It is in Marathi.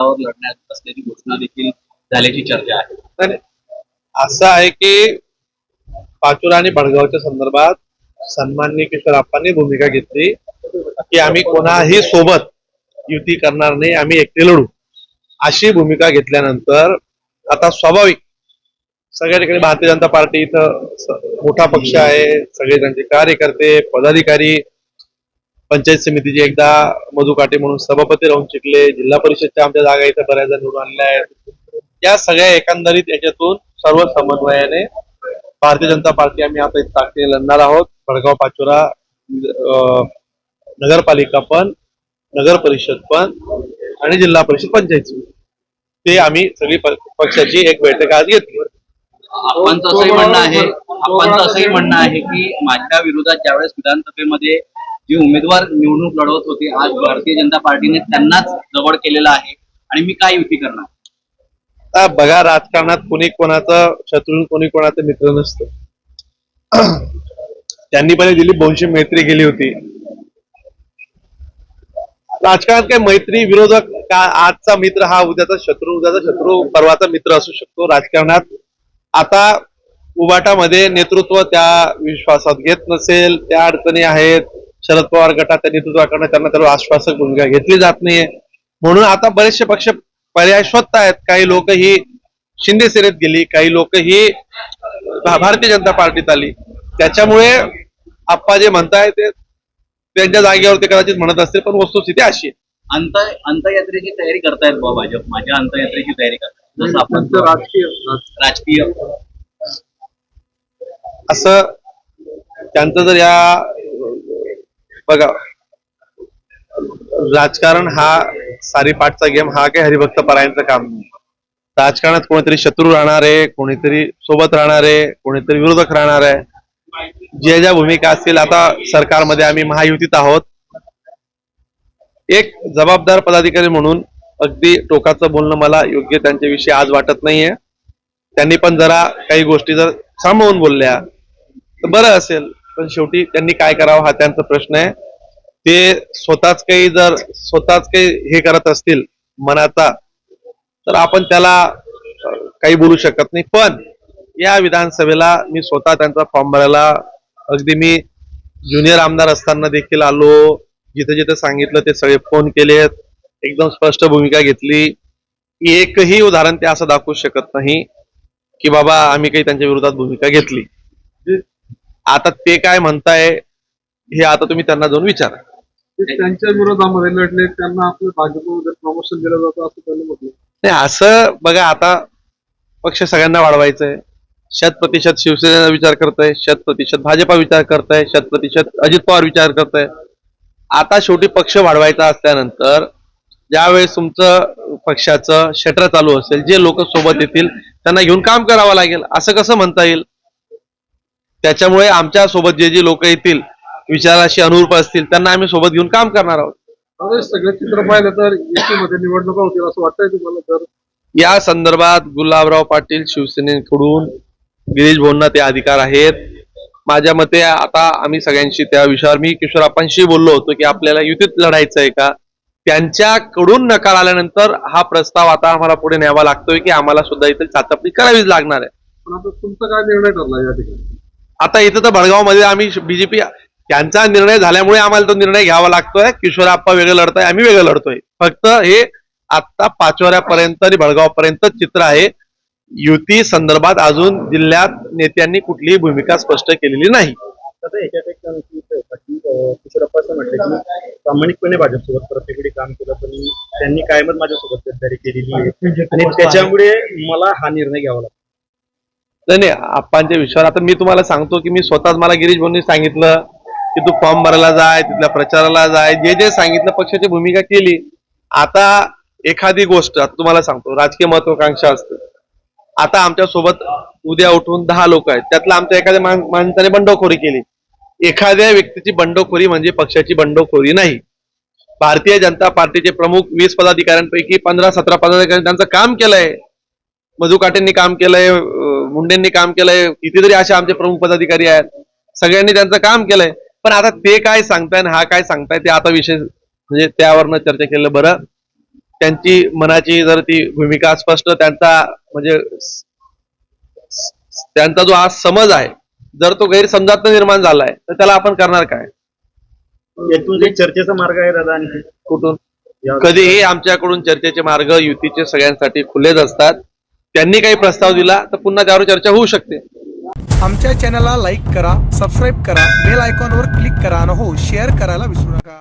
लढण्यात असल्याची घोषणा देखील झाल्याची चर्चा आहे. तर असं आहे की पाचोरा आणि भडगावच्या संदर्भात सन्माननीय किशोरप्पांनी भूमिका घेतली की आम्ही कोणाही सोबत युती करणार नाही आम्ही एकटे लढू. अशी भूमिका घेतल्यानंतर आता स्वाभाविक सगळ्या ठिकाणी भारतीय जनता पार्टी इथं मोठा पक्ष आहे सगळे त्यांचे कार्यकर्ते पदाधिकारी पंचायत समितीचे एकदा मधु काटे म्हणून सभापती राहून शिकले. जिल्हा परिषदच्या आमच्या जागा इथं बऱ्याचदा निवडून आणल्या आहेत. या सगळ्या एकंदरीत याच्यातून सर्व समन्वयाने भारतीय जनता पार्टी आम्ही आता ताकदीने लढणार आहोत. भडगाव पाचोरा नगरपालिका पण नगर परिषद पण आणि जिल्हा परिषद पंचायत समिती. ते आम्ही सगळी पक्षाची एक बैठक आज घेतली. आपणचं असंही म्हणणं आहे आपणचं असंही म्हणणं आहे की माझ्या विरोधात ज्यावेळेस विधानसभेमध्ये जे उमेदवार निवडणूक लढवत होते आज भारतीय जनता पार्टीने त्यांनाच जवळ केलेला आहे. आणि मी काय युती करणार? बघा राजकारणात कोणी कोणाचं शत्रू कोणी कोणाचं मित्र नसतं. त्यांनी पण दिली दोनशे मैत्री केली होती. राजकारणात काय मैत्री विरोधक का आजचा मित्र हा उद्याचा शत्रू उद्याचा शत्रू परवाचा मित्र असू शकतो. राजकारणात आता उबाटामध्ये नेतृत्व त्या विश्वासात घेत नसेल त्या अडचणी आहेत. शरद पवार गटाच्या नेतृत्वाकडनं त्यांना त्याला आश्वासक भूमिका घेतली जात नाहीये. म्हणून आता बरेचसे पक्ष पर्याय शोधतायत काही लोक ही शिंदे सेनेत गेली काही लोक ही भा- भारतीय जनता पार्टीत आली. त्याच्यामुळे आप्पा जे म्हणताय ते त्यांच्या जागेवर ते कदाचित म्हणत असतील पण वस्तुस्थिती अशी आहे. अंत अंतयात्रेची तयारी करतायत बा भाजप. माझ्या अंतयात्रेची तयारी करतायत. जसं आपण राजकीय राजकीय. असं त्यांचं जर या बघा राजकारण हा सारीपाठचा गेम हा काही हरिभक्त परायणचं काम नाही. राजकारणात कोणीतरी शत्रू राहणार आहे कोणीतरी सोबत राहणार आहे कोणीतरी विरोधक राहणार आहे. ज्या ज्या भूमिका असतील आता सरकारमध्ये आम्ही महायुतीत आहोत. एक जबाबदार पदाधिकारी म्हणून अगदी टोकाचं बोलणं मला योग्य त्यांच्याविषयी आज वाटत नाहीये. त्यांनी पण जरा काही गोष्टी जर सांभाळून बोलल्या तर बरं असेल. पण शेवटी त्यांनी काय करावं हा त्यांचा प्रश्न आहे. ते स्वतःच काही जर स्वतःच काही हे करत असतील मनाचा तर आपण त्याला काही बोलू शकत नाही. पण या विधानसभेला मी स्वतः त्यांचा फॉर्म भरायला अगदी मी ज्युनियर आमदार असताना देखील आलो. जिथे जिथे सांगितलं ते सगळे फोन केलेत. एकदम स्पष्ट भूमिका घेतली. एकही उदाहरण ते असं दाखवू शकत नाही की बाबा आम्ही काही त्यांच्या विरोधात भूमिका घेतली. आता ते काय म्हणताय हे आता तुम्ही त्यांना जाऊन विचारा. त्यांच्या विरोधामध्ये लढले त्यांना आपलं भाजपमध्ये प्रमोशन दिलं जातं असं त्यांनी म्हटलं. नाही असं बघा आता पक्ष सगळ्यांना वाढवायचंय. शत प्रतिशत शिवसेना विचार करताय शत प्रतिशत भाजपा विचार करताय शत प्रतिशत अजित पवार विचार करताय. आता शेवटी पक्ष वाढवायचा असल्यानंतर ज्यावेळेस तुमचं पक्षाचं शटर चालू असेल जे लोक सोबत येतील त्यांना घेऊन काम करावं लागेल असं कसं म्हणता येईल? त्याच्यामुळे आमच्यासोबत जे जे लोक येतील विचाराशी अनुरूप असतील त्यांना आम्ही सोबत घेऊन काम करणार आहोत. सगळं चित्र पाहिलं तर युतीमध्ये निवडणुका होतील असं वाटतंय तुम्हाला तर? या संदर्भात गुलाबराव पाटील शिवसेनेकडून गिरीश भाऊंना ते अधिकार आहेत. माझ्या मते आता आम्ही सगळ्यांशी त्या विषयावर मी किशोरप्पांशी बोललो होतो की आपल्याला युतीत लढायचं आहे का? त्यांच्याकडून नकार आल्यानंतर हा प्रस्ताव आता आम्हाला पुढे न्यावा लागतोय की आम्हाला सुद्धा इथे चाचपणी करावीच लागणार आहे. पण आता तुमचा काय निर्णय ठरला या ठिकाणी? आता इथं तर भडगावमध्ये आम्ही बीजेपी त्यांचा निर्णय झाल्यामुळे आम्हाला तो निर्णय घ्यावा लागतोय. किशोरप्पा वेगळं लढताय आम्ही वेगळं लढतोय. फक्त हे आता पाचवऱ्यापर्यंत आणि भडगावपर्यंत चित्र आहे. युती संदर्भात अजून जिल्ह्यात नेत्यांनी कुठलीही भूमिका स्पष्ट केलेली नाही. प्रामाणिकपणे भाजपसोबत प्रत्येक वेळी काम केलं पण त्यांनी कायमच माझ्यासोबत गद्दारी केलेली आहे. आणि त्याच्यामुळे मला हा निर्णय घ्यावा लागतो. नाही नाही आप्पांच्या विषयावर आता मी तुम्हाला सांगतो की मी स्वतःच मला गिरीश भाऊंनी सांगितलं की तू फॉर्म भरायला जाय तिथल्या प्रचाराला जाय जे जे सांगितलं पक्षाची भूमिका केली. आता एखादी गोष्ट आता तुम्हाला सांगतो राजकीय महत्वाकांक्षा असते. आता आमच्यासोबत उद्या उठून दहा लोक आहेत. त्यातलं आमच्या एखाद्या माणसाने बंडखोरी केली. एखाद्या व्यक्तीची बंडखोरी म्हणजे पक्षाची बंडखोरी नाही. भारतीय जनता पार्टीचे प्रमुख वीस पदाधिकाऱ्यांपैकी पंधरा सतरा पदाधिकारी त्यांचं काम केलंय. मधु काटेंनी काम केलंय मुंडेंनी काम केलंय कितीतरी असे आमचे प्रमुख पदाधिकारी आहेत. सगळ्यांनी त्यांचं काम केलंय. पण आता ते काय सांगताय हा काय सांगताय ते आता विषय म्हणजे त्यावरनं चर्चा केलं बरं. त्यांची मनाची जर ती भूमिका स्पष्ट त्यांचा म्हणजे त्यांचा जो आज समज आहे जर तो गैरसमजात निर्माण झालाय तर त्याला आपण करणार काय? यातून चर्चेचा मार्ग आहे दादा आणखी? कुठून? कधीही आमच्याकडून चर्चेचे मार्ग युतीचे सगळ्यांसाठी खुलेच असतात. त्यांनी काही प्रस्ताव दिला तर पुन्हा त्यावर चर्चा होऊ शकते. आमच्या चॅनलला लाईक करा सबस्क्राईब करा बेल आयकॉनवर क्लिक करा आणि हो शेअर करायला विसरू नका.